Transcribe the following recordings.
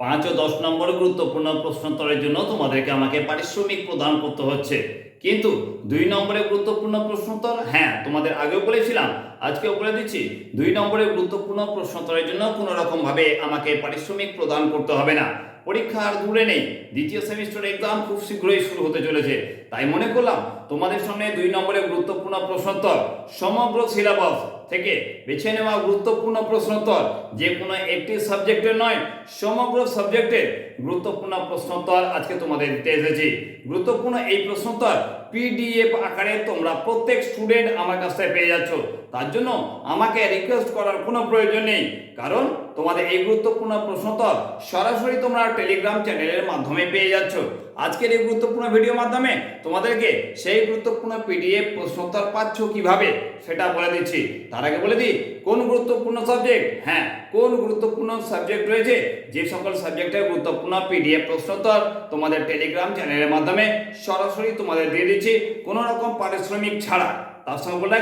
পাঁচ ও দশ নম্বর গুরুত্বপূর্ণ প্রশ্নোত্তরের জন্য তোমাদেরকে আমাকে পারিশ্রমিক প্রদান করতে হচ্ছে। কিন্তু দুই নম্বরে গুরুত্বপূর্ণ প্রশ্নোত্তর? হ্যাঁ তোমাদের আগেও বলেছিলাম, আজকেও বলে দিচ্ছি, দুই নম্বরে গুরুত্বপূর্ণ প্রশ্নোত্তরের জন্য কোনো রকম ভাবে আমাকে পারিশ্রমিক প্রদান করতে হবে না। পরীক্ষা আর দূরে নেই। দ্বিতীয় সেমিস্টার এক্সাম খুব শীঘ্রই শুরু হতে চলেছে। তাই মনে করলাম, তোমাদের সামনে দুই নম্বরে গুরুত্বপূর্ণ প্রশ্নোত্তর, সমগ্র সিলেবাস থেকে বেছে নেওয়া গুরুত্বপূর্ণ প্রশ্নোত্তর যে কোনো একটি সাবজেক্টের নয়, সমগ্র সাবজেক্টের গুরুত্বপূর্ণ প্রশ্নোত্তর আজকে তোমাদের দিতে এসেছি। গুরুত্বপূর্ণ এই প্রশ্নোত্তর পিডিএফ আকারে তোমরা প্রত্যেক স্টুডেন্ট আমার কাছ থেকে পেয়ে যাচ্ছ। তার জন্য আমাকে রিকোয়েস্ট করার কোনো প্রয়োজন নেই। কারণ তোমাদের এই গুরুত্বপূর্ণ প্রশ্নোত্তর সরাসরি তোমরা টেলিগ্রাম চ্যানেলের মাধ্যমে পেয়ে যাচ্ছ। আজকের এই গুরুত্বপূর্ণ ভিডিওর মাধ্যমে তোমাদেরকে সেই গুরুত্বপূর্ণ পিডিএফ প্রশ্নোত্তর পাচ্ছ কীভাবে সেটা বলে দিচ্ছি। তার আগে বলে দিই, কোন গুরুত্বপূর্ণ সাবজেক্ট হ্যাঁ কোন গুরুত্বপূর্ণ সাবজেক্ট রয়েছে? যে সকল সাবজেক্টের গুরুত্বপূর্ণ পিডিএফ প্রশ্নোত্তর তোমাদের টেলিগ্রাম চ্যানেলের মাধ্যমে সরাসরি তোমাদের দিয়ে দিচ্ছি। কোনো রকম পারিশ্রমিক ছাড়া। তার সঙ্গে বলে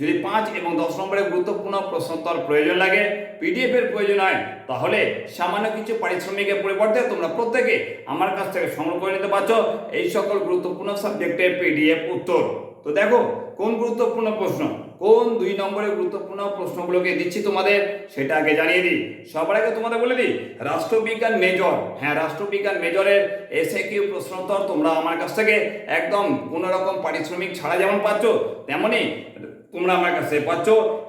যদি পাঁচ এবং দশ নম্বরের গুরুত্বপূর্ণ প্রশ্নোত্তর প্রয়োজন লাগে পিডিএফ এর প্রয়োজন হয়, তাহলে সামান্য কিছু পারিশ্রমিকের পরিবর্তে তোমরা প্রত্যেকে আমার কাছ থেকে সংগ্রহ করে নিতে পারছ এই সকল গুরুত্বপূর্ণ সাবজেক্টের পিডিএফ উত্তর। তো দেখো, কোন গুরুত্বপূর্ণ প্রশ্ন? কোন দুই নম্বরের গুরুত্বপূর্ণ প্রশ্নগুলোকে দিচ্ছি তোমাদের, সেটা আগে জানিয়ে দিই। সবার আগে তোমাদের বলে দিই, রাষ্ট্রবিজ্ঞান মেজর হ্যাঁ রাষ্ট্রবিজ্ঞান মেজরের এসে কিউ প্রশ্নোত্তর তোমরা আমার কাছ থেকে একদম কোনো রকম পারিশ্রমিক ছাড়া যেমন পাচ্ছ তেমনই তোমরা আমার কাছে পাচ্ছ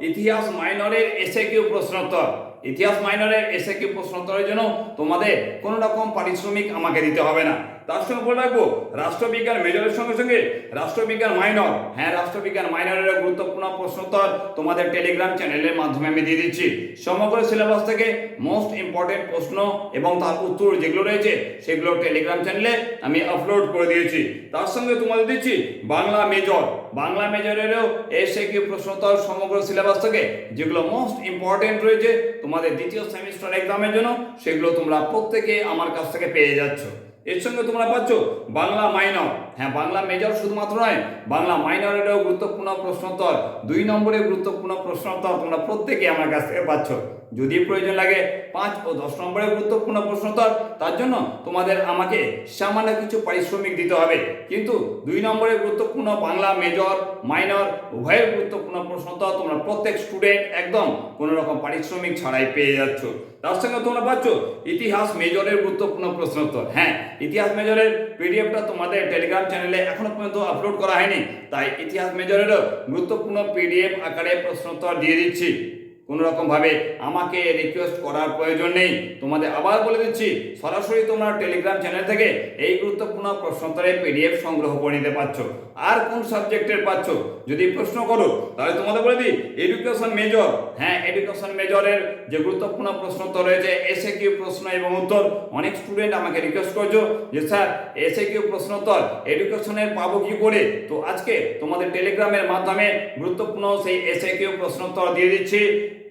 ইতিহাস মাইনরের এসে কিউ প্রশ্নোত্তর। ইতিহাস মাইনরের এসে কিউ প্রশ্নোত্তরের জন্য তোমাদের কোনো রকম পারিশ্রমিক আমাকে দিতে হবে না। তার সঙ্গে বলে রাখব রাষ্ট্রবিজ্ঞান মেজরের সঙ্গে সঙ্গে রাষ্ট্রবিজ্ঞান মাইনর। হ্যাঁ রাষ্ট্রবিজ্ঞান মাইনরের গুরুত্বপূর্ণ প্রশ্নোত্তর তোমাদের টেলিগ্রাম চ্যানেলের মাধ্যমে আমি দিয়ে দিচ্ছি। সমগ্র সিলেবাস থেকে মোস্ট ইম্পর্টেন্ট প্রশ্ন এবং তার উত্তর যেগুলো রয়েছে, সেগুলো টেলিগ্রাম চ্যানেলে আমি আপলোড করে দিয়েছি। তার সঙ্গে তোমাদের দিচ্ছি বাংলা মেজর বাংলা মেজরেরও এসে কি প্রশ্নোত্তর সমগ্র সিলেবাস থেকে? যেগুলো মোস্ট ইম্পর্টেন্ট রয়েছে, তোমাদের দ্বিতীয় সেমিস্টার এক্সামের জন্য, সেগুলো তোমরা প্রত্যেকে আমার কাছ থেকে পেয়ে যাচ্ছ। এর সঙ্গে তোমরা পাচ্ছ বাংলা মাইনর। হ্যাঁ বাংলা মেজর শুধুমাত্র নয়, বাংলা মাইনরেরও গুরুত্বপূর্ণ প্রশ্নোত্তর। দুই নম্বরে গুরুত্বপূর্ণ প্রশ্নোত্তর তোমরা প্রত্যেকে আমার কাছ থেকে পাচ্ছ। যদি প্রয়োজন লাগে পাঁচ ও দশ নম্বরের গুরুত্বপূর্ণ প্রশ্নোত্তর, তার জন্য তোমাদের আমাকে সামান্য কিছু পারিশ্রমিক দিতে হবে। কিন্তু দুই নম্বরের গুরুত্বপূর্ণ বাংলা মেজর মাইনর উভয়ের গুরুত্বপূর্ণ প্রশ্নোত্তর তোমরা প্রত্যেক স্টুডেন্ট একদম কোনো রকম পারিশ্রমিক ছাড়াই পেয়ে যাচ্ছ। সঙ্গে তোমরা পাচ্ছ? ইতিহাস মেজরের গুরুত্বপূর্ণ প্রশ্ন উত্তর হ্যাঁ ইতিহাস মেজরের পিডিএফটা তোমাদের টেলিগ্রাম চ্যানেলে এখনও পর্যন্ত আপলোড করা হয়নি। তাই ইতিহাস মেজরেরও গুরুত্বপূর্ণ পিডিএফ আকারে প্রশ্ন উত্তর দিয়ে দিচ্ছি। কোনো রকমভাবে আমাকে রিকোয়েস্ট করার প্রয়োজন নেই। তোমাদের আবার বলে দিচ্ছি, সরাসরি তোমরা টেলিগ্রাম চ্যানেল থেকে এই গুরুত্বপূর্ণ প্রশ্নোত্তরের পিডিএফ সংগ্রহ করে নিতে পারছ। আর কোন সাবজেক্টের পাচ্ছ যদি প্রশ্ন করো, তাহলে তোমাদের বলে দিই এডুকেশন মেজর হ্যাঁ এডুকেশন মেজরের যে গুরুত্বপূর্ণ প্রশ্নোত্তর রয়েছে এসে কিউ প্রশ্ন এবং উত্তর। অনেক স্টুডেন্ট আমাকে রিকোয়েস্ট করছ যে, স্যার এসে কিউ প্রশ্নোত্তর এডুকেশনের পাবো কি করে? তো আজকে তোমাদের টেলিগ্রামের মাধ্যমে গুরুত্বপূর্ণ সেই এসে কিউ প্রশ্নোত্তর দিয়ে দিচ্ছি।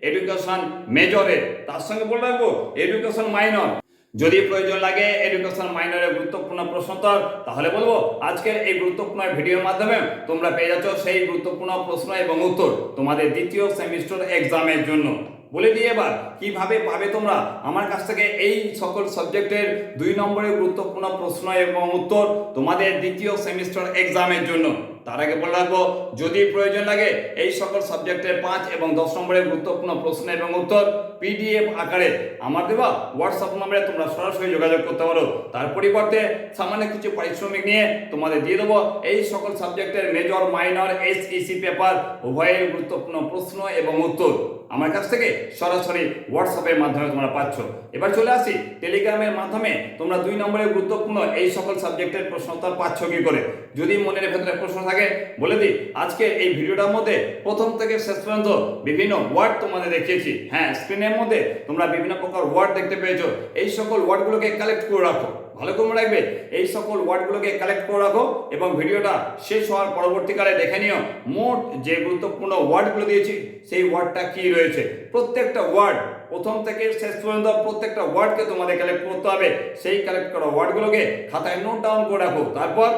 এডুকেশন মেজরের তার সঙ্গে বলে রাখব এডুকেশন মাইনর যদি প্রয়োজন লাগে এডুকেশন মাইনরের গুরুত্বপূর্ণ প্রশ্নোত্তর তাহলে বলব, আজকের এই গুরুত্বপূর্ণ ভিডিওর মাধ্যমে তোমরা পেয়ে যাচ্ছ সেই গুরুত্বপূর্ণ প্রশ্ন এবং উত্তর তোমাদের দ্বিতীয় সেমিস্টার এক্সামের জন্য। বলে দিয়ে এবার, কীভাবে পাবে তোমরা? আমার কাছ থেকে এই সকল সাবজেক্টের দুই নম্বরের গুরুত্বপূর্ণ প্রশ্ন এবং উত্তর তোমাদের দ্বিতীয় সেমিস্টার এক্সামের জন্য। তার আগে বলে রাখব, যদি প্রয়োজন লাগে এই সকল সাবজেক্টের পাঁচ এবং দশ নম্বরের গুরুত্বপূর্ণ প্রশ্ন এবং উত্তর পিডিএফ আকারে আমার দেওয়া হোয়াটসঅ্যাপ নম্বরে তোমরা সরাসরি যোগাযোগ করতে পারো। তার পরিবর্তে সামান্য কিছু পারিশ্রমিক নিয়ে তোমাদের দিয়ে দেবো এই সকল সাবজেক্টের মেজর মাইনর এসইসি পেপার উভয়ের গুরুত্বপূর্ণ প্রশ্ন এবং উত্তর। আমার কাছ থেকে সরাসরি হোয়াটসঅ্যাপের মাধ্যমে তোমরা পাচ্ছ। এবার চলে আসি টেলিগ্রামের মাধ্যমে। তোমরা দুই নম্বরের গুরুত্বপূর্ণ এই সকল সাবজেক্টের প্রশ্নোত্তর পাচ্ছ কি করে? যদি মনের ভেতরে প্রশ্ন থাকে, বলে দিই। আজকে এই ভিডিওটার মধ্যে প্রথম থেকে শেষ পর্যন্ত বিভিন্ন ওয়ার্ড তোমাদের দেখিয়েছি। হ্যাঁ স্ক্রিনের মধ্যে তোমরা বিভিন্ন প্রকার ওয়ার্ড দেখতে পেয়েছ। এই সকল ওয়ার্ডগুলোকে কালেক্ট করে রাখো। ভালো করে রাখবে, এই সকল ওয়ার্ডগুলোকে কালেক্ট করে রাখো এবং ভিডিওটা শেষ হওয়ার পরবর্তীকালে দেখে নিও, মোট যে গুরুত্বপূর্ণ ওয়ার্ডগুলো দিয়েছি, সেই ওয়ার্ডটা কি রয়েছে? প্রত্যেকটা ওয়ার্ড, প্রথম থেকে শেষ পর্যন্ত প্রত্যেকটা ওয়ার্ডকে তোমাদের কালেক্ট করতে হবে, সেই কালেক্ট করা ওয়ার্ডগুলোকে খাতায় নোট ডাউন করে রাখো, তারপর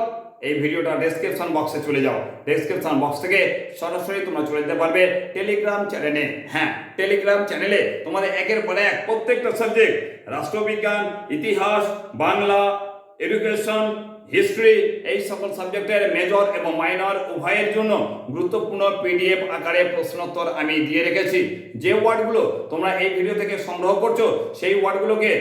এই ভিডিওটা ডেসক্রিপশন বক্সে চলে যাও। ডেসক্রিপশন বক্স থেকে সরাসরি তোমরা চলে যেতে পারবে টেলিগ্রাম চ্যানেলে হ্যাঁ টেলিগ্রাম চ্যানেলে তোমাদের একের পর এক প্রত্যেকটা সাবজেক্ট রাষ্ট্রবিজ্ঞান, ইতিহাস, বাংলা এডুকেশন হিস্ট্রি এই সকল সাবজেক্টের মেজর এবং মাইনর উভয়ের জন্য গুরুত্বপূর্ণ পিডিএফ আকারে প্রশ্নোত্তর আমি দিয়ে রেখেছি। যে ওয়ার্ডগুলো তোমরা এই ভিডিও থেকে সংগ্রহ করছ, সেই ওয়ার্ডগুলোকে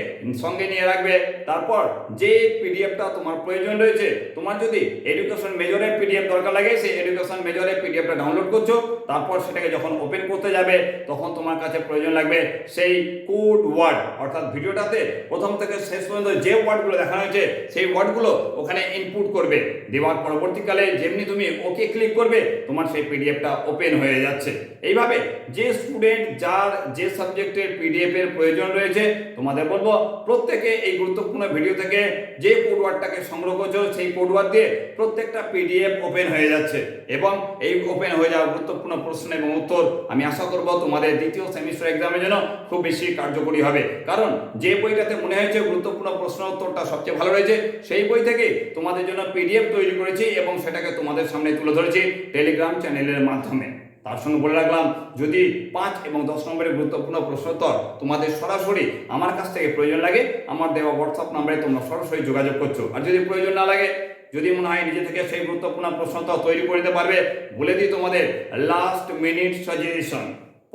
সঙ্গে নিয়ে রাখবে। তারপর যে পিডিএফটা তোমার প্রয়োজন রয়েছে, তোমার যদি এডুকেশন মেজরের পিডিএফ দরকার লাগে, সেই এডুকেশন মেজরের পিডিএফটা ডাউনলোড করছ, তারপর সেটাকে যখন ওপেন করতে যাবে, তখন তোমার কাছে প্রয়োজন লাগবে সেই কোড ওয়ার্ড অর্থাৎ ভিডিওটাতে প্রথম থেকে শেষ পর্যন্ত যে ওয়ার্ডগুলো দেখানো হয়েছে, সেই ওয়ার্ডগুলো ওখানে ইনপুট করবে। দেওয়ার পরবর্তীকালে যেমনি তুমি ওকে ক্লিক করবে, তোমার সেই পিডিএফটা ওপেন হয়ে যাচ্ছে। এইভাবে যে স্টুডেন্ট যার যে সাবজেক্টের পিডিএফ এর প্রয়োজন রয়েছে, তোমাদের বলব প্রত্যেকে এই গুরুত্বপূর্ণ ভিডিও থেকে যে কোডওয়ার্ডটাকে সংগ্রহ করছ, সেই কোড ওয়ার্ড দিয়ে প্রত্যেকটা পিডিএফ ওপেন হয়ে যাচ্ছে। এবং এই ওপেন হয়ে যাওয়া গুরুত্বপূর্ণ প্রশ্ন এবং উত্তর আমি আশা করব তোমাদের দ্বিতীয় সেমিস্টার এক্সামের জন্য খুব বেশি কার্যকরী হবে। কারণ যে বইটাতে মনে হয়েছে গুরুত্বপূর্ণ প্রশ্ন উত্তরটা সবচেয়ে ভালো রয়েছে, সেই বই থেকে তোমাদের জন্য পিডিএফ তৈরি করেছি এবং সেটাকে তোমাদের সামনে তুলে ধরেছি টেলিগ্রাম চ্যানেলের মাধ্যমে। তার সঙ্গে বলে রাখলাম, যদি পাঁচ এবং দশ নম্বরের গুরুত্বপূর্ণ প্রশ্নোত্তর তোমাদের সরাসরি আমার কাছ থেকে প্রয়োজন লাগে, আমার দেওয়া হোয়াটসঅ্যাপ নাম্বারে তোমরা সরাসরি যোগাযোগ করছ। আর যদি প্রয়োজন না লাগে, যদি মনে হয় নিজে থেকে সেই গুরুত্বপূর্ণ প্রশ্নটা তৈরি করে দিতে পারবে, বলে দিই তোমাদের লাস্ট মিনিট সাজেশন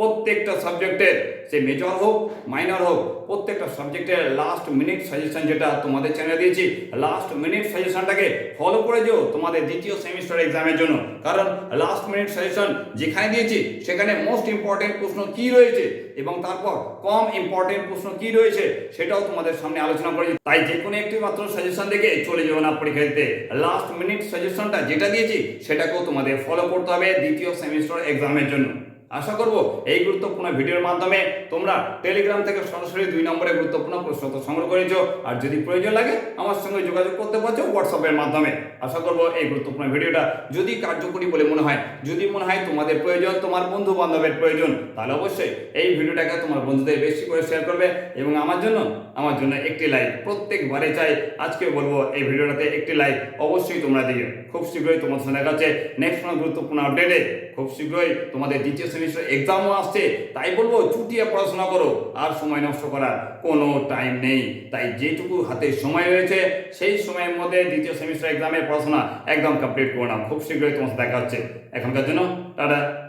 প্রত্যেকটা সাবজেক্টের, সে মেজর হোক মাইনর হোক, প্রত্যেকটা সাবজেক্টের লাস্ট মিনিট সাজেশন যেটা তোমাদের চ্যানেলে দিয়েছি লাস্ট মিনিট সাজেশনটাকে ফলো করে দিও তোমাদের দ্বিতীয় সেমিস্টার এক্সামের জন্য। কারণ লাস্ট মিনিট সাজেশন যেখানে দিয়েছি, সেখানে মোস্ট ইম্পর্টেন্ট প্রশ্ন কি রয়েছে এবং তারপর কম ইম্পর্টেন্ট প্রশ্ন কি রয়েছে সেটাও তোমাদের সামনে আলোচনা করেছি। তাই যে কোনো একটি মাত্র সাজেশন দেখে চলে যাও না পরীক্ষা দিতে লাস্ট মিনিট সাজেশনটা যেটা দিয়েছি, সেটাকেও তোমাদের ফলো করতে হবে দ্বিতীয় সেমিস্টার এক্সামের জন্য। আশা করব এই গুরুত্বপূর্ণ ভিডিওর মাধ্যমে তোমরা টেলিগ্রাম থেকে সরাসরি দুই নম্বরে গুরুত্বপূর্ণ প্রশ্ন সংগ্রহ করেছ আর যদি প্রয়োজন লাগে, আমার সঙ্গে যোগাযোগ করতে পারছ হোয়াটসঅ্যাপের মাধ্যমে। আশা করব এই গুরুত্বপূর্ণ ভিডিওটা যদি কার্যকরী বলে মনে হয়, যদি মনে হয় তোমাদের প্রয়োজন, তোমার বন্ধু বান্ধবের প্রয়োজন, তাহলে অবশ্যই এই ভিডিওটাকে তোমার বন্ধুদের বেশি করে শেয়ার করবে এবং আমার জন্য আমার জন্য একটি লাইক প্রত্যেকবারে চাই। আজকে বলব এই ভিডিওটাতে একটি লাইক অবশ্যই তোমরা দিও। খুব শীঘ্রই তোমার সঙ্গে দেখা হচ্ছে। নেক্সট কোনো গুরুত্বপূর্ণ আপডেটে খুব শীঘ্রই তোমাদের দ্বিতীয় সেমিস্টার এক্সামও আসছে। তাই বলব, চুটিয়ে পড়াশোনা করো, আর সময় নষ্ট করার কোনো টাইম নেই। তাই যেটুকু হাতে সময় রয়েছে, সেই সময়ের মধ্যে দ্বিতীয় সেমিস্টার এক্সামের পড়াশোনা একদম কমপ্লিট করে নাও। খুব শীঘ্রই তোমার দেখা হচ্ছে। এখনকার জন্য, টাটা।